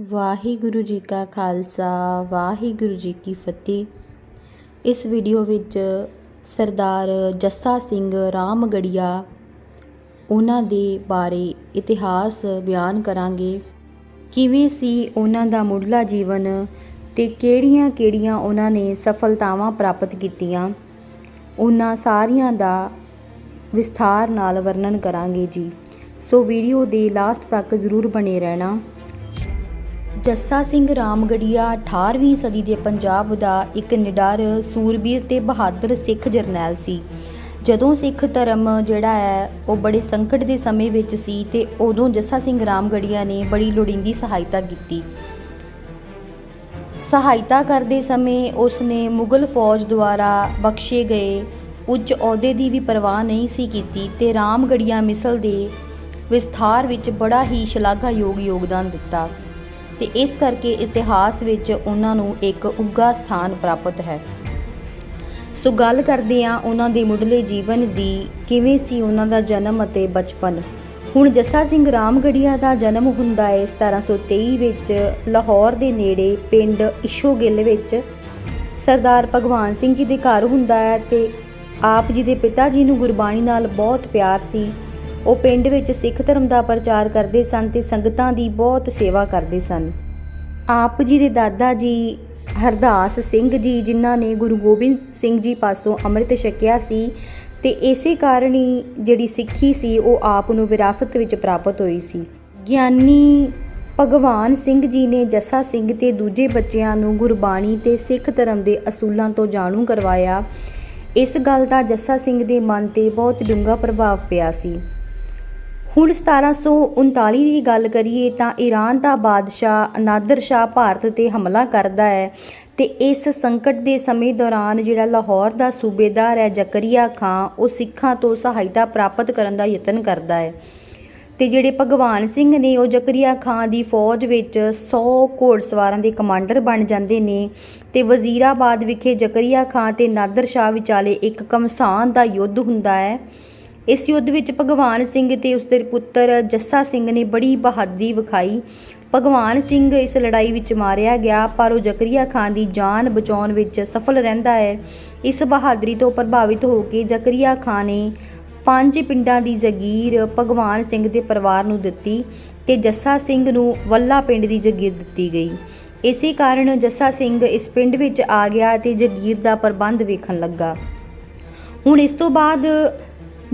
ਵਾਹਿਗੁਰੂ ਜੀ ਕਾ ਖਾਲਸਾ, ਵਾਹਿਗੁਰੂ ਜੀ ਕੀ ਫਤਿਹ। ਇਸ ਵੀਡੀਓ ਵਿੱਚ ਸਰਦਾਰ ਜੱਸਾ ਸਿੰਘ ਰਾਮਗੜੀਆ ਉਹਨਾਂ ਦੇ ਬਾਰੇ ਇਤਿਹਾਸ ਬਿਆਨ ਕਰਾਂਗੇ। ਕਿਵੇਂ ਸੀ ਉਹਨਾਂ ਦਾ ਮੁੱਢਲਾ ਜੀਵਨ ਤੇ ਕਿਹੜੀਆਂ-ਕਿਹੜੀਆਂ ਉਹਨਾਂ ਨੇ ਸਫਲਤਾਵਾਂ ਪ੍ਰਾਪਤ ਕੀਤੀਆਂ? ਉਹਨਾਂ ਸਾਰੀਆਂ ਦਾ ਵਿਸਥਾਰ ਨਾਲ ਵਰਣਨ ਕਰਾਂਗੇ ਜੀ। ਸੋ ਵੀਡੀਓ ਦੇ ਲਾਸਟ ਤੱਕ ਜ਼ਰੂਰ ਬਣੇ ਰਹਿਣਾ। ਜੱਸਾ ਸਿੰਘ ਰਾਮਗੜੀਆ 18ਵੀਂ ਸਦੀ ਦੇ ਪੰਜਾਬ ਦਾ ਇੱਕ ਨਿਡਰ, ਸੂਰਬੀਰ ਤੇ ਬਹਾਦਰ ਸਿੱਖ ਜਰਨੈਲ ਸੀ। ਜਦੋਂ ਸਿੱਖ ਧਰਮ ਜਿਹੜਾ ਹੈ, ਉਹ ਬੜੇ ਸੰਕਟ ਦੇ ਸਮੇਂ ਵਿੱਚ ਸੀ ਤੇ ਉਦੋਂ ਜੱਸਾ ਸਿੰਘ ਰਾਮਗੜੀਆ ਨੇ ਬੜੀ ਲੋੜੀਂਦੀ ਸਹਾਇਤਾ ਕੀਤੀ। ਸਹਾਇਤਾ ਕਰਦੇ ਸਮੇਂ ਉਸ ਨੇ ਮੁਗਲ ਫੌਜ ਦੁਆਰਾ ਬਖਸ਼ੇ ਗਏ। ਉੱਚ ਅਹੁਦੇ ਦੀ ਵੀ ਪਰਵਾਹ ਨਹੀਂ ਸੀ ਕੀਤੀ ਤੇ ਰਾਮਗੜੀਆ ਮਿਸਲ ਦੇ ਵਿਸਥਾਰ ਵਿੱਚ ਬੜਾ ਹੀ ਸ਼ਲਾਘਾਯੋਗ ਯੋਗਦਾਨ ਦਿੱਤਾ। ਤੇ ਇਸ ਕਰਕੇ ਇਤਿਹਾਸ ਵਿੱਚ ਉਹਨਾਂ ਨੂੰ ਇੱਕ ਉੱਗਾ ਸਥਾਨ ਪ੍ਰਾਪਤ ਹੈ। ਸੋ ਗੱਲ ਕਰਦੇ ਹਾਂ ਉਹਨਾਂ ਦੇ ਮੁੱਢਲੇ ਜੀਵਨ ਦੀ, ਕਿਵੇਂ ਸੀ ਉਹਨਾਂ ਦਾ ਜਨਮ ਅਤੇ ਬਚਪਨ? ਹੁਣ ਜੱਸਾ ਸਿੰਘ ਰਾਮਗੜੀਆ ਦਾ ਜਨਮ ਹੁੰਦਾ ਹੈ 1723 ਵਿੱਚ ਲਾਹੌਰ ਦੇ ਨੇੜੇ ਪਿੰਡ ਇਸ਼ੋਗਿੱਲ ਵਿੱਚ। ਸਰਦਾਰ ਭਗਵਾਨ ਸਿੰਘ ਜੀ ਦੇ ਘਰ ਹੁੰਦਾ ਹੈ ਤੇ ਆਪ ਜੀ ਦੇ ਪਿਤਾ ਜੀ ਨੂੰ ਗੁਰਬਾਣੀ ਨਾਲ ਬਹੁਤ ਪਿਆਰ ਸੀ। ਉਹ ਪਿੰਡ ਵਿੱਚ ਸਿੱਖ ਧਰਮ ਦਾ ਪ੍ਰਚਾਰ ਕਰਦੇ ਸਨ ਤੇ ਸੰਗਤਾਂ ਦੀ ਬਹੁਤ ਸੇਵਾ ਕਰਦੇ ਸਨ। ਆਪ ਜੀ ਦੇ ਦਾਦਾ ਜੀ ਹਰਦਾਸ ਸਿੰਘ ਜੀ, ਜਿਨ੍ਹਾਂ ਨੇ ਗੁਰੂ ਗੋਬਿੰਦ ਸਿੰਘ ਜੀ ਪਾਸੋਂ ਅੰਮ੍ਰਿਤ ਛਕਿਆ ਸੀ ਤੇ ਇਸੇ ਕਾਰਨ ਹੀ ਜਿਹੜੀ ਸਿੱਖੀ ਸੀ, ਉਹ ਆਪ ਨੂੰ ਵਿਰਾਸਤ ਵਿੱਚ ਪ੍ਰਾਪਤ ਹੋਈ ਸੀ। ਗਿਆਨੀ ਭਗਵਾਨ ਸਿੰਘ ਜੀ ਨੇ ਜੱਸਾ ਸਿੰਘ ਤੇ ਦੂਜੇ ਬੱਚਿਆਂ ਨੂੰ ਗੁਰਬਾਣੀ ਤੇ ਸਿੱਖ ਧਰਮ ਦੇ ਅਸੂਲਾਂ ਤੋਂ ਜਾਣੂ ਕਰਵਾਇਆ। ਇਸ ਗੱਲ ਦਾ ਜੱਸਾ ਸਿੰਘ ਦੇ ਮਨ ਤੇ ਬਹੁਤ ਡੂੰਘਾ ਪ੍ਰਭਾਵ ਪਿਆ ਸੀ। ਹੁਣ 1739 ਦੀ ਗੱਲ ਕਰੀਏ ਤਾਂ ਈਰਾਨ ਦਾ ਬਾਦਸ਼ਾਹ ਨਾਦਰ ਸ਼ਾਹ ਭਾਰਤ ਤੇ ਹਮਲਾ ਕਰਦਾ ਹੈ ਤੇ ਇਸ ਸੰਕਟ ਦੇ ਸਮੇਂ ਦੌਰਾਨ ਜਿਹੜਾ ਲਾਹੌਰ ਦਾ ਸੂਬੇਦਾਰ ਹੈ ਜ਼ਕਰੀਆ ਖਾਨ ਉਹ ਸਿੱਖਾਂ ਤੋਂ ਸਹਾਇਤਾ ਪ੍ਰਾਪਤ ਕਰਨ ਦਾ ਯਤਨ ਕਰਦਾ ਹੈ। ਤੇ ਜਿਹੜੇ ਭਗਵਾਨ ਸਿੰਘ ਨੇ ਉਹ ਜ਼ਕਰੀਆ ਖਾਨ ਦੀ ਫੌਜ ਵਿੱਚ 100 ਘੋੜਸਵਾਰਾਂ ਦੇ ਕਮਾਂਡਰ ਬਣ ਜਾਂਦੇ ਨੇ ਤੇ ਵਜ਼ੀਰਾਬਾਦ ਵਿਖੇ ਜ਼ਕਰੀਆ ਖਾਨ ਤੇ ਨਾਦਰ ਸ਼ਾਹ ਵਿਚਾਲੇ ਇੱਕ ਕਮਸਾਨ ਦਾ ਯੁੱਧ ਹੁੰਦਾ ਹੈ। ਇਸ ਯੁੱਧ ਵਿੱਚ ਭਗਵਾਨ ਸਿੰਘ ਤੇ ਉਸਦੇ ਪੁੱਤਰ ਜੱਸਾ ਸਿੰਘ ਨੇ ਬੜੀ ਬਹਾਦਰੀ ਵਿਖਾਈ। ਭਗਵਾਨ ਸਿੰਘ ਇਸ ਲੜਾਈ ਵਿੱਚ ਮਾਰਿਆ ਗਿਆ, ਪਰ ਉਹ ਜ਼ਕਰੀਆ ਖਾਨ ਦੀ ਜਾਨ ਬਚਾਉਣ ਵਿੱਚ ਸਫਲ ਰਹਿੰਦਾ ਹੈ। ਇਸ ਬਹਾਦਰੀ ਤੋਂ ਪ੍ਰਭਾਵਿਤ ਹੋ ਕੇ ਜ਼ਕਰੀਆ ਖਾਨ ਨੇ ਪੰਜ ਪਿੰਡਾਂ ਦੀ ਜ਼ਗੀਰ ਭਗਵਾਨ ਸਿੰਘ ਦੇ ਪਰਿਵਾਰ ਨੂੰ ਦਿੱਤੀ ਤੇ ਜੱਸਾ ਸਿੰਘ ਨੂੰ ਵੱਲਾ ਪਿੰਡ ਦੀ ਜ਼ਗੀਰ ਦਿੱਤੀ ਗਈ। ਇਸੇ ਕਾਰਨ ਜੱਸਾ ਸਿੰਘ ਇਸ ਪਿੰਡ ਵਿੱਚ ਆ ਗਿਆ ਤੇ ਜ਼ਗੀਰ ਦਾ ਪ੍ਰਬੰਧ ਵੇਖਣ ਲੱਗਾ। ਹੁਣ ਇਸ ਤੋਂ ਬਾਅਦ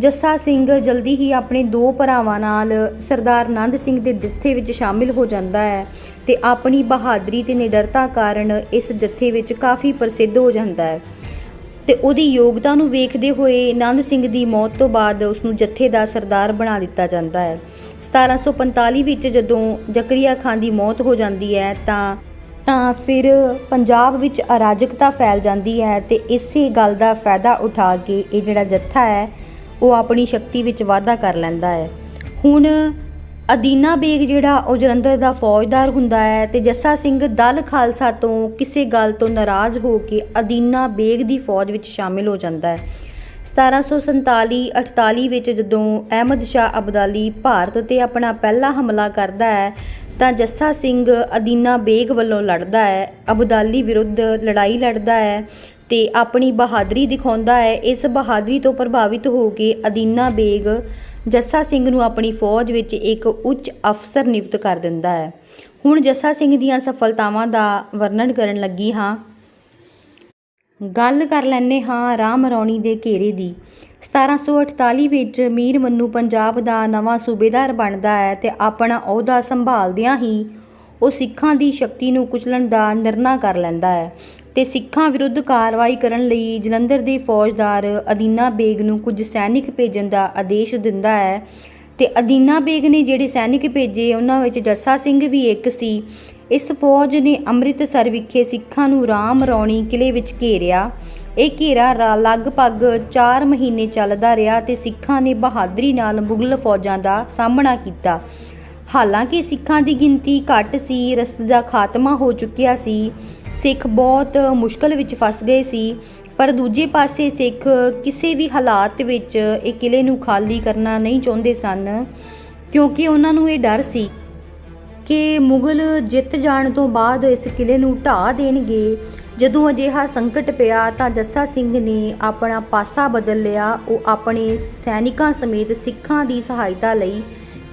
ਜੱਸਾ ਸਿੰਘ ਜਲਦੀ ਹੀ ਆਪਣੇ ਦੋ ਭਰਾਵਾਂ ਨਾਲ ਸਰਦਾਰ ਨੰਦ ਸਿੰਘ ਦੇ ਜੱਥੇ ਵਿੱਚ ਸ਼ਾਮਿਲ ਹੋ ਜਾਂਦਾ ਹੈ ਤੇ ਆਪਣੀ ਬਹਾਦਰੀ ਤੇ ਨਿਡਰਤਾ ਕਾਰਨ ਇਸ ਜੱਥੇ ਵਿੱਚ ਕਾਫੀ ਪ੍ਰਸਿੱਧ ਹੋ ਜਾਂਦਾ ਹੈ। ਤੇ ਉਹਦੀ ਯੋਗਤਾ ਨੂੰ ਵੇਖਦੇ ਹੋਏ ਨੰਦ ਸਿੰਘ ਦੀ ਮੌਤ ਤੋਂ ਬਾਅਦ ਉਸ ਨੂੰ ਜੱਥੇ ਦਾ ਸਰਦਾਰ ਬਣਾ ਦਿੱਤਾ ਜਾਂਦਾ ਹੈ। 1745 ਵਿੱਚ ਜਦੋਂ ਜ਼ਕਰੀਆ ਖਾਨ ਦੀ ਮੌਤ ਹੋ ਜਾਂਦੀ ਹੈ ਤਾਂ ਤਾਂ ਫਿਰ ਪੰਜਾਬ ਵਿੱਚ ਅਰਾਜਕਤਾ ਫੈਲ ਜਾਂਦੀ ਹੈ ਤੇ ਇਸੇ ਗੱਲ ਦਾ ਫਾਇਦਾ ਉਠਾ ਕੇ ਇਹ ਜਿਹੜਾ ਜੱਥਾ ਹੈ ਉਹ ਆਪਣੀ ਸ਼ਕਤੀ ਵਿੱਚ ਵਾਧਾ ਕਰ ਲੈਂਦਾ ਹੈ। ਹੁਣ ਅਦੀਨਾ ਬੇਗ ਜਿਹੜਾ, ਉਹ ਜਲੰਧਰ ਦਾ ਫੌਜਦਾਰ ਹੁੰਦਾ ਹੈ ਤੇ ਜੱਸਾ ਸਿੰਘ ਦਲ ਖਾਲਸਾ ਤੋਂ ਕਿਸੇ ਗੱਲ ਤੋਂ ਨਾਰਾਜ਼ ਹੋ ਕੇ ਅਦੀਨਾ ਬੇਗ ਦੀ ਫੌਜ ਵਿੱਚ ਸ਼ਾਮਿਲ ਹੋ ਜਾਂਦਾ ਹੈ। 1747-48 ਵਿੱਚ ਜਦੋਂ ਅਹਿਮਦ ਸ਼ਾਹ ਅਬਦਾਲੀ ਭਾਰਤ ਤੇ ਆਪਣਾ ਪਹਿਲਾ ਹਮਲਾ ਕਰਦਾ ਹੈ, ਤਾਂ ਜੱਸਾ ਸਿੰਘ ਅਦੀਨਾ ਬੇਗ ਵੱਲੋਂ ਲੜਦਾ ਹੈ। ਅਬਦਾਲੀ ਵਿਰੁੱਧ ਲੜਾਈ ਲੜਦਾ ਹੈ। ਤੇ ਆਪਣੀ ਬਹਾਦਰੀ ਦਿਖਾਉਂਦਾ ਹੈ। ਇਸ ਬਹਾਦਰੀ ਤੋਂ ਪ੍ਰਭਾਵਿਤ ਹੋ ਕੇ ਅਦੀਨਾ ਬੇਗ ਜੱਸਾ ਸਿੰਘ ਨੂੰ ਆਪਣੀ ਫੌਜ ਵਿੱਚ ਇੱਕ ਉੱਚ ਅਫਸਰ ਨਿਯੁਕਤ ਕਰ ਦਿੰਦਾ ਹੈ। ਹੁਣ ਜੱਸਾ ਸਿੰਘ ਦੀਆਂ ਸਫਲਤਾਵਾਂ ਦਾ ਵਰਣਨ ਕਰਨ ਲੱਗੀ ਹਾਂ। ਗੱਲ ਕਰ ਲੈਨੇ ਹਾਂ ਰਾਮ ਰੌਣੀ ਦੇ ਘੇਰੇ ਦੀ। 1748 ਵਿੱਚ ਮੀਰ ਮੰਨੂ ਪੰਜਾਬ ਦਾ ਨਵਾਂ ਸੂਬੇਦਾਰ ਬਣਦਾ ਹੈ ਤੇ ਆਪਣਾ ਅਹੁਦਾ ਸੰਭਾਲਦਿਆਂ ਹੀ ਉਹ ਸਿੱਖਾਂ ਦੀ ਸ਼ਕਤੀ ਨੂੰ ਕੁਚਲਣ ਦਾ ਨਿਰਣਾ ਕਰ ਲੈਂਦਾ ਹੈ। ਤੇ ਸਿੱਖਾਂ ਵਿਰੁੱਧ ਕਾਰਵਾਈ ਕਰਨ ਲਈ ਜਲੰਧਰ ਦੇ ਫੌਜਦਾਰ ਅਦੀਨਾ ਬੇਗ ਨੂੰ ਕੁਝ ਸੈਨਿਕ ਭੇਜਣ ਦਾ ਆਦੇਸ਼ ਦਿੰਦਾ ਹੈ। ਤੇ ਅਦੀਨਾ ਬੇਗ ਨੇ ਜਿਹੜੇ ਸੈਨਿਕ ਭੇਜੇ, ਉਹਨਾਂ ਵਿੱਚ ਜੱਸਾ ਸਿੰਘ ਵੀ ਇੱਕ ਸੀ। ਇਸ ਫੌਜ ਨੇ ਅੰਮ੍ਰਿਤਸਰ ਵਿਖੇ ਸਿੱਖਾਂ ਨੂੰ ਰਾਮ ਰੌਣੀ ਕਿਲੇ ਵਿੱਚ ਘੇਰਿਆ। ਇਹ ਘੇਰਾ ਰਾ- ਲਗਭਗ 4 ਮਹੀਨੇ ਚੱਲਦਾ ਰਿਹਾ ਤੇ ਸਿੱਖਾਂ ਨੇ ਬਹਾਦਰੀ ਨਾਲ ਮੁਗਲ ਫੌਜਾਂ ਦਾ ਸਾਹਮਣਾ ਕੀਤਾ। ਹਾਲਾਂਕਿ ਸਿੱਖਾਂ ਦੀ ਗਿਣਤੀ ਘੱਟ ਸੀ ਰਸਤੇ ਦਾ ਖਾਤਮਾ ਹੋ ਚੁੱਕਿਆ ਸੀ। ਸਿੱਖ ਬਹੁਤ ਮੁਸ਼ਕਲ ਵਿੱਚ ਫਸ ਗਏ ਸੀ, ਪਰ ਦੂਜੇ ਪਾਸੇ ਸਿੱਖ ਕਿਸੇ ਵੀ ਹਾਲਾਤ ਵਿੱਚ ਇਹ ਕਿਲੇ ਨੂੰ ਖਾਲੀ ਕਰਨਾ ਨਹੀਂ ਚਾਹੁੰਦੇ ਸਨ, ਕਿਉਂਕਿ ਉਹਨਾਂ ਨੂੰ ਇਹ ਡਰ ਸੀ ਕਿ ਮੁਗਲ ਜਿੱਤ ਜਾਣ ਤੋਂ ਬਾਅਦ ਇਸ ਕਿਲੇ ਨੂੰ ਢਾਹ ਦੇਣਗੇ। ਜਦੋਂ ਅਜਿਹਾ ਸੰਕਟ ਪਿਆ ਤਾਂ ਜੱਸਾ ਸਿੰਘ ਨੇ ਆਪਣਾ ਪਾਸਾ ਬਦਲ ਲਿਆ। ਉਹ ਆਪਣੇ ਸੈਨਿਕਾਂ ਸਮੇਤ ਸਿੱਖਾਂ ਦੀ ਸਹਾਇਤਾ ਲਈ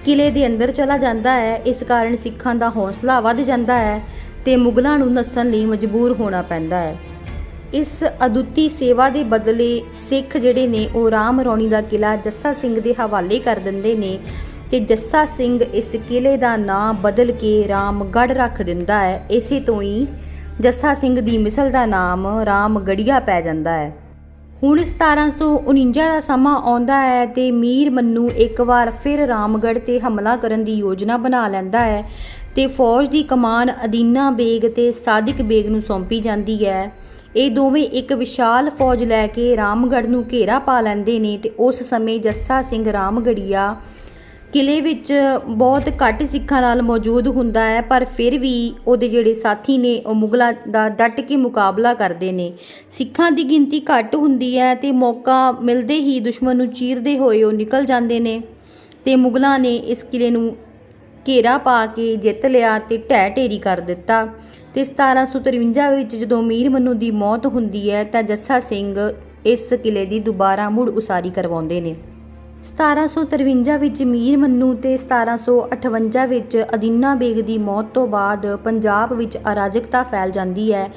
ਕਿਲੇ ਦੇ ਅੰਦਰ ਚਲਾ ਜਾਂਦਾ ਹੈ। ਇਸ ਕਾਰਨ ਸਿੱਖਾਂ ਦਾ ਹੌਸਲਾ ਵੱਧ ਜਾਂਦਾ ਹੈ। ਤੇ ਮੁਗਲਾਂ ਨੂੰ ਨੱਸਣ ਲਈ ਮਜਬੂਰ ਹੋਣਾ ਪੈਂਦਾ ਹੈ। ਇਸ ਅਦੁੱਤੀ ਸੇਵਾ ਦੇ ਬਦਲੇ ਸਿੱਖ ਜਿਹੜੇ ਨੇ, ਉਹ ਰਾਮ ਰੌਣੀ ਦਾ ਕਿਲਾ ਜੱਸਾ ਸਿੰਘ ਦੇ ਹਵਾਲੇ ਕਰ ਦਿੰਦੇ ਨੇ ਤੇ ਜੱਸਾ ਸਿੰਘ ਇਸ ਕਿਲੇ ਦਾ ਨਾਂ ਬਦਲ ਕੇ ਰਾਮਗੜ੍ਹ ਰੱਖ ਦਿੰਦਾ ਹੈ। ਇਸੇ ਤੋਂ ਹੀ ਜੱਸਾ ਸਿੰਘ ਦੀ ਮਿਸਲ ਦਾ ਨਾਮ ਰਾਮਗੜੀਆ ਪੈ ਜਾਂਦਾ ਹੈ। ਹੁਣ 1749 ਦਾ ਸਮਾਂ ਆਉਂਦਾ ਹੈ ਤੇ ਮੀਰ ਮੰਨੂ ਇੱਕ ਵਾਰ ਫਿਰ ਰਾਮਗੜ੍ਹ ਤੇ ਹਮਲਾ ਕਰਨ ਦੀ ਯੋਜਨਾ ਬਣਾ ਲੈਂਦਾ ਹੈ ਤੇ ਫੌਜ ਦੀ ਕਮਾਨ ਅਦੀਨਾ ਬੇਗ ਤੇ ਸਾਦਿਕ ਬੇਗ ਨੂੰ ਸੌਂਪੀ ਜਾਂਦੀ ਹੈ। ਇਹ ਦੋਵੇਂ ਇੱਕ ਵਿਸ਼ਾਲ ਫੌਜ ਲੈ ਕੇ ਰਾਮਗੜ੍ਹ ਨੂੰ ਘੇਰਾ ਪਾ ਲੈਂਦੇ ਨੇ ਤੇ ਉਸ ਸਮੇਂ ਜੱਸਾ ਸਿੰਘ ਰਾਮਗੜੀਆ ਕਿਲੇ ਵਿੱਚ ਬਹੁਤ ਘੱਟ ਸਿੱਖਾਂ ਨਾਲ ਮੌਜੂਦ ਹੁੰਦਾ ਹੈ, ਪਰ ਫਿਰ ਵੀ ਉਹਦੇ ਜਿਹੜੇ ਸਾਥੀ ਨੇ, ਉਹ ਮੁਗਲਾਂ ਦਾ ਡਟ ਕੇ ਮੁਕਾਬਲਾ ਕਰਦੇ ਨੇ। ਸਿੱਖਾਂ ਦੀ ਗਿਣਤੀ ਘੱਟ ਹੁੰਦੀ ਹੈ ਤੇ ਮੌਕਾ ਮਿਲਦੇ ਹੀ ਦੁਸ਼ਮਣ ਨੂੰ ਚੀਰਦੇ ਹੋਏ ਉਹ ਨਿਕਲ ਜਾਂਦੇ ਨੇ ਤੇ ਮੁਗਲਾਂ ਨੇ ਇਸ ਕਿਲੇ ਨੂੰ ਘੇਰਾ ਪਾ ਕੇ ਜਿੱਤ ਲਿਆ ਤੇ ਢਹਿ ਢੇਰੀ ਕਰ ਦਿੱਤਾ। ਤੇ 1753 ਵਿੱਚ ਜਦੋਂ ਮੀਰ ਮਨੂ ਦੀ ਮੌਤ ਹੁੰਦੀ ਹੈ, ਤਾਂ ਜੱਸਾ ਸਿੰਘ ਇਸ ਕਿਲੇ ਦੀ ਦੁਬਾਰਾ ਮੁੜ ਉਸਾਰੀ ਕਰਵਾਉਂਦੇ ਨੇ। 1753 ਵਿੱਚ ਮੀਰ ਮੰਨੂ ਤੇ 1758 ਵਿੱਚ ਅਦੀਨਾ ਬੇਗ ਦੀ ਮੌਤ ਤੋਂ ਬਾਅਦ ਪੰਜਾਬ ਵਿੱਚ ਅਰਾਜਕਤਾ ਫੈਲ ਜਾਂਦੀ ਹੈ।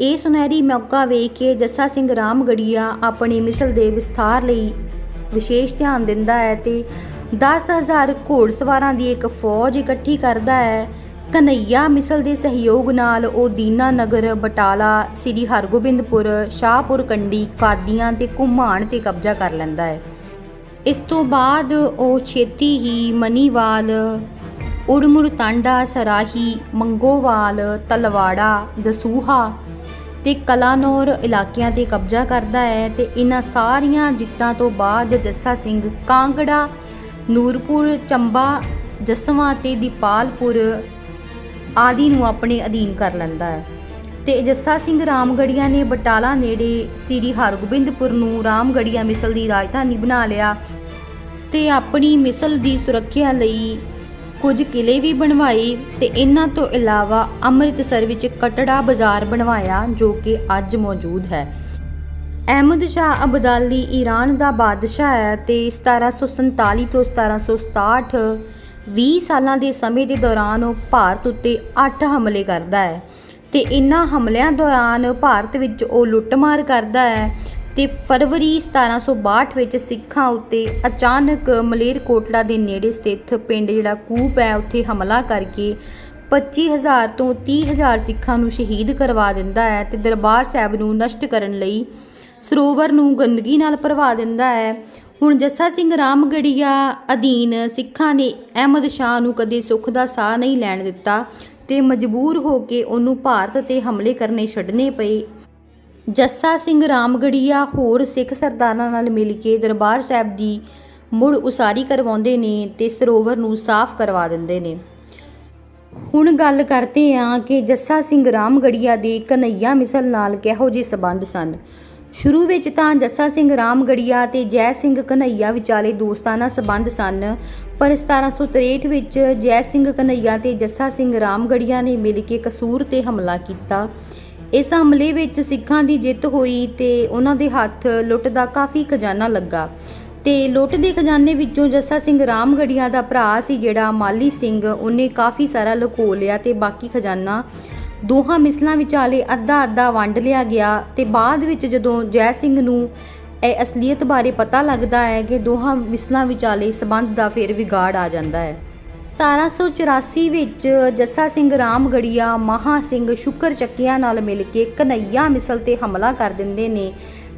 ਇਹ ਸੁਨਹਿਰੀ ਮੌਕਾ ਵੇਖ ਕੇ ਜੱਸਾ ਸਿੰਘ ਰਾਮਗੜੀਆ ਆਪਣੀ ਮਿਸਲ ਦੇ ਵਿਸਥਾਰ ਲਈ ਵਿਸ਼ੇਸ਼ ਧਿਆਨ ਦਿੰਦਾ ਹੈ ਤੇ 10000 ਘੋੜਸਵਾਰਾਂ ਦੀ ਇੱਕ ਫੌਜ ਇਕੱਠੀ ਕਰਦਾ ਹੈ। ਕਨਈਆ ਮਿਸਲ ਦੇ ਸਹਿਯੋਗ ਨਾਲ ਉਹ ਦੀਨਾ ਨਗਰ, ਬਟਾਲਾ, ਸ੍ਰੀ ਹਰਗੋਬਿੰਦਪੁਰ, ਸ਼ਾਹਪੁਰ ਕੰਡੀ ਕਾਦੀਆਂ ਤੇ ਘੁਮਾਣ ਤੇ ਕਬਜ਼ਾ ਕਰ ਲੈਂਦਾ ਹੈ। ਇਸ ਤੋਂ ਬਾਅਦ ਉਹ ਛੇਤੀ ਹੀ ਮਨੀਵਾਲ, ਉੜਮੁੜ ਤਾਂਡਾ ਸਰਾਹੀ, ਮੰਗੋਵਾਲ, ਤਲਵਾੜਾ, ਦਸੂਹਾ ਤੇ ਕਲਾਨੌਰ ਇਲਾਕਿਆਂ ਤੇ ਕਬਜ਼ਾ ਕਰਦਾ ਹੈ ਤੇ ਇਹਨਾਂ ਸਾਰੀਆਂ ਜਿੱਤਾਂ ਤੋਂ ਬਾਅਦ ਜੱਸਾ ਸਿੰਘ ਕਾਂਗੜਾ, ਨੂਰਪੁਰ, ਚੰਬਾ, ਜਸਵਾਂ ਤੇ ਦੀਪਾਲਪੁਰ ਆਦਿ ਨੂੰ ਆਪਣੇ ਅਧੀਨ ਕਰ ਲੈਂਦਾ ਹੈ। ਤੇ ਜੱਸਾ ਸਿੰਘ ਰਾਮਗੜੀਆ ਨੇ ਬਟਾਲਾ ਨੇੜੇ ਸ੍ਰੀ ਹਰਗੋਬਿੰਦਪੁਰ ਨੂੰ ਰਾਮਗੜੀਆ ਮਿਸਲ ਦੀ ਰਾਜਧਾਨੀ ਬਣਾ ਲਿਆ ਤੇ ਆਪਣੀ ਮਿਸਲ ਦੀ ਸੁਰੱਖਿਆ ਲਈ ਕੁਝ ਕਿਲੇ ਵੀ ਬਣਵਾਏ ਤੇ ਇਹਨਾਂ ਤੋਂ ਇਲਾਵਾ ਅੰਮ੍ਰਿਤਸਰ ਵਿੱਚ ਕਟੜਾ ਬਾਜ਼ਾਰ ਬਣਵਾਇਆ ਜੋ ਕਿ ਅੱਜ ਮੌਜੂਦ ਹੈ। ਅਹਿਮਦ ਸ਼ਾਹ ਅਬਦਾਲੀ ਈਰਾਨ ਦਾ ਬਾਦਸ਼ਾਹ ਹੈ ਤੇ 1747 ਤੋਂ 1767 20 ਸਾਲਾਂ ਦੇ ਸਮੇਂ ਦੇ ਦੌਰਾਨ ਉਹ ਭਾਰਤ ਉੱਤੇ 8 ਹਮਲੇ ਕਰਦਾ ਹੈ। ਤੇ ਇਨ੍ਹਾਂ ਹਮਲਿਆਂ ਦੌਰਾਨ ਭਾਰਤ ਵਿੱਚ ਉਹ ਲੁੱਟਮਾਰ ਕਰਦਾ ਹੈ ਤੇ ਫਰਵਰੀ 1762 ਵਿੱਚ ਸਿੱਖਾਂ ਉੱਤੇ ਅਚਾਨਕ ਮਲੇਰਕੋਟਲਾ ਦੇ ਨੇੜੇ ਸਥਿਤ ਪਿੰਡ ਜਿਹੜਾ ਕੂਪ ਹੈ, ਉੱਥੇ ਹਮਲਾ ਕਰਕੇ 25000 ਤੋਂ 30000 ਸਿੱਖਾਂ ਨੂੰ ਸ਼ਹੀਦ ਕਰਵਾ ਦਿੰਦਾ ਹੈ ਤੇ ਦਰਬਾਰ ਸਾਹਿਬ ਨੂੰ ਨਸ਼ਟ ਕਰਨ ਲਈ ਸਰੋਵਰ ਨੂੰ ਗੰਦਗੀ ਨਾਲ ਭਰਵਾ ਦਿੰਦਾ ਹੈ। ਹੁਣ ਜੱਸਾ ਸਿੰਘ ਰਾਮਗੜੀਆ ਅਧੀਨ ਸਿੱਖਾਂ ਨੇ ਅਹਿਮਦ ਸ਼ਾਹ ਨੂੰ ਕਦੇ ਸੁੱਖ ਦਾ ਸਾਹ ਨਹੀਂ ਲੈਣ ਦਿੱਤਾ। ਤੇ ਮਜਬੂਰ ਹੋ ਕੇ ਉਹਨੂੰ ਭਾਰਤ ਤੇ ਹਮਲੇ ਕਰਨੇ ਛੱਡਨੇ ਪਏ। ਜੱਸਾ ਸਿੰਘ ਰਾਮਗੜੀਆ ਹੋਰ ਸਿੱਖ ਸਰਦਾਰਾਂ ਨਾਲ ਮਿਲ ਕੇ ਦਰਬਾਰ ਸਾਹਿਬ ਦੀ ਮੁੜ ਉਸਾਰੀ ਕਰਵਾਉਂਦੇ ਨੇ ਤੇ ਸਰੋਵਰ ਨੂੰ ਸਾਫ਼ ਕਰਵਾ ਦਿੰਦੇ ਨੇ। ਹੁਣ ਗੱਲ ਕਰਦੇ ਹਾਂ ਕਿ ਜੱਸਾ ਸਿੰਘ ਰਾਮਗੜੀਆ ਦੇ ਕਨਈਆ ਮਿਸਲ ਨਾਲ ਕਿਹੋ ਜਿਹੇ ਸਬੰਧ ਸਨ। ਸ਼ੁਰੂ ਵਿੱਚ ਤਾਂ ਜੱਸਾ ਸਿੰਘ ਰਾਮਗੜੀਆ ਤੇ ਜੈ ਸਿੰਘ ਕਨਈਆ ਵਿਚਾਲੇ ਦੋਸਤਾਨਾ ਸਬੰਧ ਸਨ, ਪਰ 1763 ਵਿੱਚ ਜੈ ਸਿੰਘ ਕਨਈਆ ਤੇ ਜੱਸਾ ਸਿੰਘ ਰਾਮਗੜੀਆ ਨੇ ਮਿਲ ਕੇ ਕਸੂਰ ਤੇ ਹਮਲਾ ਕੀਤਾ। ਇਸ ਹਮਲੇ ਵਿੱਚ ਸਿੱਖਾਂ ਦੀ ਜਿੱਤ ਹੋਈ ਤੇ ਉਹਨਾਂ ਦੇ ਹੱਥ ਲੁੱਟ ਦਾ ਕਾਫੀ ਖਜ਼ਾਨਾ ਲੱਗਾ। ਤੇ ਲੁੱਟ ਦੇ ਖਜ਼ਾਨੇ ਵਿੱਚੋਂ ਜੱਸਾ ਸਿੰਘ ਰਾਮਗੜੀਆ ਦਾ ਭਰਾ ਸੀ ਜਿਹੜਾ ਮਾਲੀ ਸਿੰਘ, ਉਹਨੇ ਕਾਫੀ ਸਾਰਾ ਲੁਕੋ ਲਿਆ ਤੇ ਬਾਕੀ ਖਜ਼ਾਨਾ ਦੋਹਾਂ ਮਿਸਲਾਂ ਵਿਚਾਲੇ ਅੱਧਾ ਅੱਧਾ ਵੰਡ ਲਿਆ ਗਿਆ ਤੇ ਬਾਅਦ ਵਿੱਚ ਜਦੋਂ ਜੈ ਸਿੰਘ ਨੂੰ ਇਹ ਅਸਲੀਅਤ ਬਾਰੇ ਪਤਾ ਲੱਗਦਾ ਹੈ ਕਿ ਦੋਹਾਂ ਮਿਸਲਾਂ ਵਿਚਾਲੇ ਸਬੰਧ ਦਾ ਫਿਰ ਵਿਗਾੜ ਆ ਜਾਂਦਾ ਹੈ। 1784 ਵਿੱਚ ਜੱਸਾ ਸਿੰਘ ਰਾਮਗੜੀਆ, ਮਹਾ ਸਿੰਘ ਸ਼ੁਕਰ ਚੱਕਿਆ ਨਾਲ ਮਿਲ ਕੇ ਕਨਈਆ ਮਿਸਲ ਤੇ ਹਮਲਾ ਕਰ ਦਿੰਦੇ ਨੇ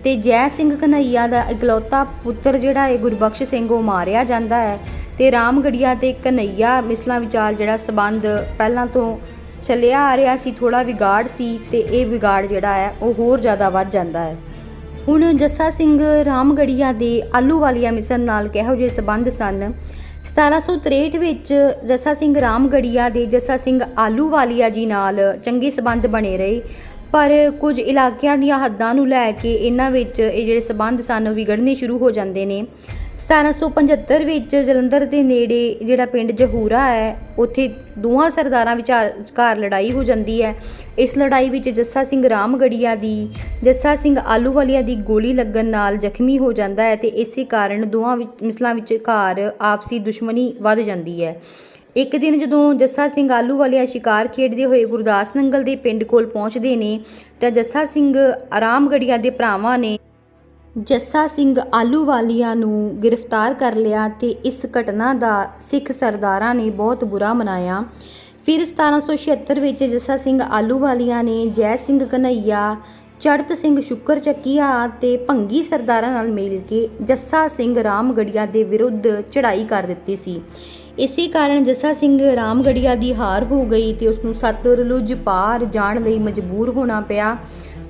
ਤੇ ਜੈ ਸਿੰਘ ਕਨਈਆ ਦਾ ਇਕਲੌਤਾ ਪੁੱਤਰ ਜਿਹੜਾ ਹੈ, ਗੁਰਬਖਸ਼ ਸਿੰਘ, ਉਹ ਮਾਰਿਆ ਜਾਂਦਾ ਹੈ ਤੇ ਰਾਮਗੜੀਆ ਤੇ ਕਨਈਆ ਮਿਸਲਾਂ ਵਿਚਾਲ ਜਿਹੜਾ ਸਬੰਧ ਪਹਿਲਾਂ ਤੋਂ ਚੱਲਿਆ ਆ ਰਿਹਾ ਸੀ ਥੋੜਾ ਵਿਗਾੜ ਸੀ ਤੇ ਇਹ ਵਿਗਾੜ ਜਿਹੜਾ ਹੈ ਉਹ ਹੋਰ ਜ਼ਿਆਦਾ ਵੱਧ ਜਾਂਦਾ ਹੈ। ਹੁਣ ਜੱਸਾ ਸਿੰਘ ਰਾਮਗੜੀਆ ਦੇ ਆਲੂ ਵਾਲੀਆ ਮਿਸ਼ਨ ਨਾਲ ਕਿਹੋ ਜਿਹੇ ਸਬੰਧ ਸਨ? 1763 ਵਿੱਚ ਜੱਸਾ ਸਿੰਘ ਰਾਮਗੜੀਆ ਦੇ ਜੱਸਾ ਸਿੰਘ ਆਲੂ ਵਾਲੀਆ ਜੀ ਨਾਲ ਚੰਗੇ ਸਬੰਧ ਬਣੇ ਰਹੇ। ਪਰ ਕੁਝ ਇਲਾਕਿਆਂ ਦੀਆਂ ਹੱਦਾਂ ਨੂੰ ਲੈ ਕੇ ਇਹਨਾਂ ਵਿੱਚ ਇਹ ਜਿਹੜੇ ਸਬੰਧ ਸਨ ਉਹ ਵਿਗੜਨੇ ਸ਼ੁਰੂ ਹੋ ਜਾਂਦੇ ਨੇ। 1775 ਵਿੱਚ ਜਲੰਧਰ ਦੇ ਨੇੜੇ ਜਿਹੜਾ ਪਿੰਡ ਜਹੂਰਾ ਹੈ, ਉੱਥੇ ਦੋਹਾਂ ਸਰਦਾਰਾਂ ਵਿਚਾਰ ਵਿਚਕਾਰ ਲੜਾਈ ਹੋ ਜਾਂਦੀ ਹੈ। ਇਸ ਲੜਾਈ ਵਿੱਚ ਜੱਸਾ ਸਿੰਘ ਰਾਮਗੜੀਆ ਦੀ ਜੱਸਾ ਸਿੰਘ ਆਲੂਵਾਲੀਆ ਦੀ ਗੋਲੀ ਲੱਗਣ ਨਾਲ ਜ਼ਖਮੀ ਹੋ ਜਾਂਦਾ ਹੈ ਤੇ ਇਸੇ ਕਾਰਨ ਦੋਹਾਂ ਵਿੱਚ ਘਰ ਆਪਸੀ ਦੁਸ਼ਮਣੀ ਵੱਧ ਜਾਂਦੀ ਹੈ। ਇੱਕ ਦਿਨ ਜਦੋਂ ਜੱਸਾ ਸਿੰਘ ਆਲੂ ਆਲੂਵਾਲੀਆ ਸ਼ਿਕਾਰ ਖੇਡਦੇ ਹੋਏ ਗੁਰਦਾਸ ਨੰਗਲ ਦੇ ਪਿੰਡ ਕੋਲ ਪਹੁੰਚਦੇ ਨੇ, ਤਾਂ ਜੱਸਾ ਸਿੰਘ ਆਰਾਮਗੜੀਆ ਦੇ ਭਰਾਵਾਂ ਨੇ ਜੱਸਾ ਸਿੰਘ ਆਲੂਵਾਲੀਆ ਨੂੰ ਗ੍ਰਿਫਤਾਰ ਕਰ ਲਿਆ ਤੇ ਇਸ ਘਟਨਾ ਦਾ ਸਿੱਖ ਸਰਦਾਰਾਂ ਨੇ ਬਹੁਤ ਬੁਰਾ ਮਨਾਇਆ। ਫਿਰ 1776 ਵਿੱਚ ਜੱਸਾ ਸਿੰਘ ਆਲੂਵਾਲੀਆ ਨੇ ਜੈ ਸਿੰਘ ਕਨਈਆ ਚੜਤ ਸਿੰਘ ਸ਼ੁਕਰ ਚੱਕੀਆ ਤੇ ਭੰਗੀ ਸਰਦਾਰਾਂ ਨਾਲ ਮਿਲ ਕੇ ਜੱਸਾ ਸਿੰਘ ਰਾਮਗੜੀਆ ਦੇ ਵਿਰੁੱਧ ਚੜ੍ਹਾਈ ਕਰ ਦਿੱਤੀ ਸੀ। ਇਸੇ ਕਾਰਨ ਜੱਸਾ ਸਿੰਘ ਰਾਮਗੜੀਆ ਦੀ ਹਾਰ ਹੋ ਗਈ ਤੇ ਉਸ ਨੂੰ ਸਤਲੁਜ ਪਾਰ ਜਾਣ ਲਈ ਮਜਬੂਰ ਹੋਣਾ ਪਿਆ।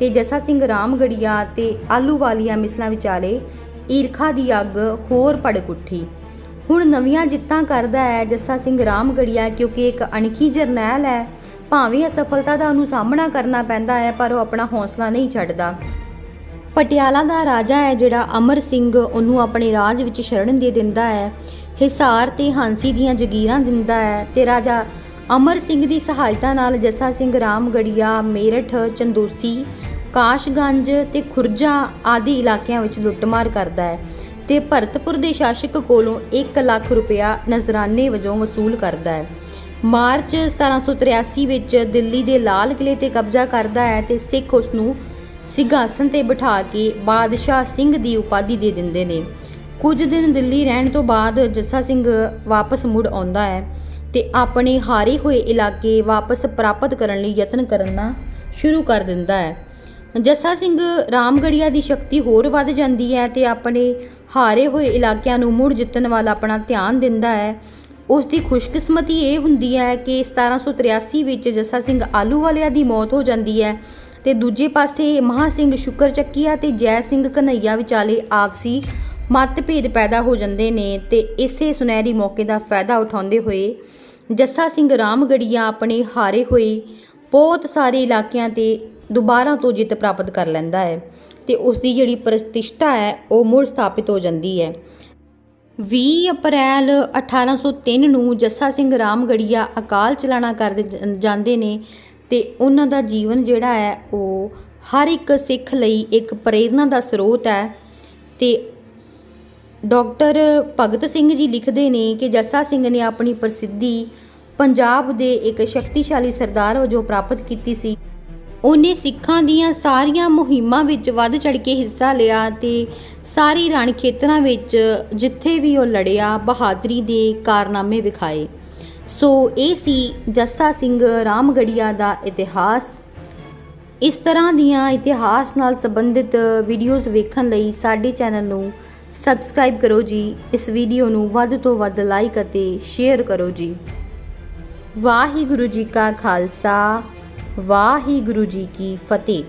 ਤੇ ਜੱਸਾ ਸਿੰਘ ਰਾਮਗੜੀਆ ਤੇ ਆਲੂਵਾਲੀਆ ਮਿਸਲਾਂ ਵਿਚਾਲੇ ਈਰਖਾ ਦੀ ਅੱਗ ਹੋਰ ਭੜਕ ਉੱਠੀ। ਹੁਣ ਨਵੀਆਂ ਜਿੱਤਾਂ ਕਰਦਾ ਹੈ ਜੱਸਾ ਸਿੰਘ ਰਾਮਗੜੀਆ ਕਿਉਂਕਿ ਇੱਕ ਅਣਖੀ ਜਰਨੈਲ ਹੈ। ਭਾਵੇਂ ਅਸਫਲਤਾ ਦਾ ਉਹਨੂੰ ਸਾਹਮਣਾ ਕਰਨਾ ਪੈਂਦਾ ਹੈ, ਪਰ ਉਹ ਆਪਣਾ ਹੌਸਲਾ ਨਹੀਂ ਛੱਡਦਾ। ਪਟਿਆਲਾ ਦਾ ਰਾਜਾ ਹੈ ਜਿਹੜਾ ਅਮਰ ਸਿੰਘ ਉਹਨੂੰ ਆਪਣੇ ਰਾਜ ਵਿੱਚ ਸ਼ਰਨ ਦੇ ਦਿੰਦਾ ਹੈ। ਹਿਸਾਰ ਤੇ ਹਾਂਸੀ ਦੀਆਂ ਜਗੀਰਾਂ ਦਿੰਦਾ ਹੈ ਤੇ ਰਾਜਾ ਅਮਰ ਸਿੰਘ ਦੀ ਸਹਾਇਤਾ ਨਾਲ ਜੱਸਾ ਸਿੰਘ ਰਾਮਗੜੀਆ, ਮੇਰਠ, ਚੰਦੋਸੀ ਕਾਸ਼ਗੰਜ ਤੇ ਖੁਰਜਾ ਆਦਿ ਇਲਾਕਿਆਂ ਵਿੱਚ ਲੁੱਟਮਾਰ ਕਰਦਾ ਹੈ ਤੇ ਭਰਤਪੁਰ ਦੇ ਸ਼ਾਸਕ ਕੋਲੋਂ 1 ਲੱਖ ਰੁਪਇਆ ਨਜ਼ਰਾਨੇ ਵਜੋਂ ਵਸੂਲ ਕਰਦਾ ਹੈ। ਮਾਰਚ 1783 ਵਿੱਚ ਦਿੱਲੀ ਦੇ ਲਾਲ ਕਿਲੇ ਤੇ ਕਬਜ਼ਾ ਕਰਦਾ ਹੈ ਤੇ ਸਿੱਖ ਉਸ ਨੂੰ ਸਿੰਘਾਸਨ ਤੇ ਬਿਠਾ ਕੇ ਬਾਦਸ਼ਾਹ ਸਿੰਘ ਦੀ ਉਪਾਧੀ ਦੇ ਦਿੰਦੇ ਨੇ। ਕੁਝ ਦਿਨ ਦਿੱਲੀ ਰਹਿਣ ਤੋਂ ਬਾਅਦ ਜੱਸਾ ਸਿੰਘ ਵਾਪਸ ਮੁੜ ਆਉਂਦਾ ਹੈ ਤੇ ਆਪਣੇ ਹਾਰੇ ਹੋਏ ਇਲਾਕੇ ਵਾਪਸ ਪ੍ਰਾਪਤ ਕਰਨ ਲਈ ਯਤਨ ਕਰਨਾ ਸ਼ੁਰੂ ਕਰ ਦਿੰਦਾ ਹੈ। ਜੱਸਾ ਸਿੰਘ ਰਾਮਗੜੀਆ ਦੀ ਸ਼ਕਤੀ ਹੋਰ ਵੱਧ ਜਾਂਦੀ ਹੈ ਤੇ ਆਪਣੇ ਹਾਰੇ ਹੋਏ ਇਲਾਕਿਆਂ ਨੂੰ ਮੁੜ ਜਿੱਤਣ ਵੱਲ ਆਪਣਾ ਧਿਆਨ ਦਿੰਦਾ ਹੈ। ਉਸ ਦੀ ਖੁਸ਼ਕਿਸਮਤੀ ਇਹ ਹੁੰਦੀ ਹੈ ਕਿ 1783 ਵਿੱਚ ਜੱਸਾ ਸਿੰਘ ਆਲੂਵਾਲੀਆ ਦੀ ਮੌਤ ਹੋ ਜਾਂਦੀ ਹੈ ਤੇ ਦੂਜੇ ਪਾਸੇ ਮਹਾ ਸਿੰਘ ਸ਼ੁਕਰ ਚੱਕੀਆ ਤੇ ਜੈ ਸਿੰਘ ਕਨਈਆ ਵਿਚਾਲੇ ਆਪਸੀ ਮਤਭੇਦ ਪੈਦਾ ਹੋ ਜਾਂਦੇ ਨੇ ਤੇ ਇਸੇ ਸੁਨਹਿਰੀ ਮੌਕੇ ਦਾ ਫਾਇਦਾ ਉਠਾਉਂਦੇ ਹੋਏ ਜੱਸਾ ਸਿੰਘ ਰਾਮਗੜੀਆ ਆਪਣੇ ਹਾਰੇ ਹੋਏ ਬਹੁਤ ਸਾਰੇ ਇਲਾਕਿਆਂ ਤੇ ਦੁਬਾਰਾ ਤੋਂ ਜਿੱਤ ਪ੍ਰਾਪਤ ਕਰ ਲੈਂਦਾ ਹੈ ਤੇ ਉਸ ਦੀ ਜਿਹੜੀ ਪ੍ਰਤਿਸ਼ਠਾ ਹੈ, ਉਹ ਮੁੜ ਸਥਾਪਿਤ ਹੋ ਜਾਂਦੀ ਹੈ। 20 ਅਪ੍ਰੈਲ 1803 ਨੂੰ ਜੱਸਾ ਸਿੰਘ ਰਾਮਗੜੀਆ ਅਕਾਲ ਚਲਾਣਾ ਕਰ ਜਾਂਦੇ ਨੇ ਤੇ ਉਹਨਾਂ ਦਾ ਜੀਵਨ ਜਿਹੜਾ ਹੈ, ਉਹ ਹਰ ਇੱਕ ਸਿੱਖ ਲਈ ਇੱਕ ਪ੍ਰੇਰਨਾ ਦਾ ਸਰੋਤ ਹੈ ਤੇ ਡਾਕਟਰ ਭਗਤ ਸਿੰਘ ਜੀ ਲਿਖਦੇ ਨੇ ਕਿ ਜੱਸਾ ਸਿੰਘ ਨੇ ਆਪਣੀ ਪ੍ਰਸਿੱਧੀ ਪੰਜਾਬ ਦੇ ਇੱਕ ਸ਼ਕਤੀਸ਼ਾਲੀ ਸਰਦਾਰ ਵਜੋਂ ਪ੍ਰਾਪਤ ਕੀਤੀ ਸੀ। ਉਹਨੇ ਸਿੱਖਾਂ ਦੀਆਂ ਸਾਰੀਆਂ ਮੁਹਿੰਮਾਂ ਵਿੱਚ ਵੱਧ ਚੜ ਕੇ ਹਿੱਸਾ ਲਿਆ ਤੇ ਸਾਰੇ ਰਣ ਖੇਤਰਾਂ ਵਿੱਚ ਜਿੱਥੇ ਵੀ ਉਹ ਲੜਿਆ, ਬਹਾਦਰੀ ਦੇ ਕਾਰਨਾਮੇ ਵਿਖਾਏ। ਸੋ ਇਹ ਸੀ ਜੱਸਾ ਸਿੰਘ ਰਾਮਗੜੀਆ ਦਾ ਇਤਿਹਾਸ। ਇਸ ਤਰ੍ਹਾਂ ਦੀਆਂ ਇਤਿਹਾਸ ਨਾਲ ਸੰਬੰਧਿਤ ਵੀਡੀਓਜ਼ ਵੇਖਣ ਲਈ ਸਾਡੇ ਚੈਨਲ ਨੂੰ ਸਬਸਕ੍ਰਾਈਬ ਕਰੋ ਜੀ। ਇਸ ਵੀਡੀਓ ਨੂੰ ਵੱਧ ਤੋਂ ਵੱਧ ਲਾਈਕ ਅਤੇ ਸ਼ੇਅਰ ਕਰੋ ਜੀ। ਵਾਹਿਗੁਰੂ ਜੀ ਕਾ ਖਾਲਸਾ। ਵਾਹਿਗੁਰੂ ਜੀ ਕੀ ਫਤਿਹ।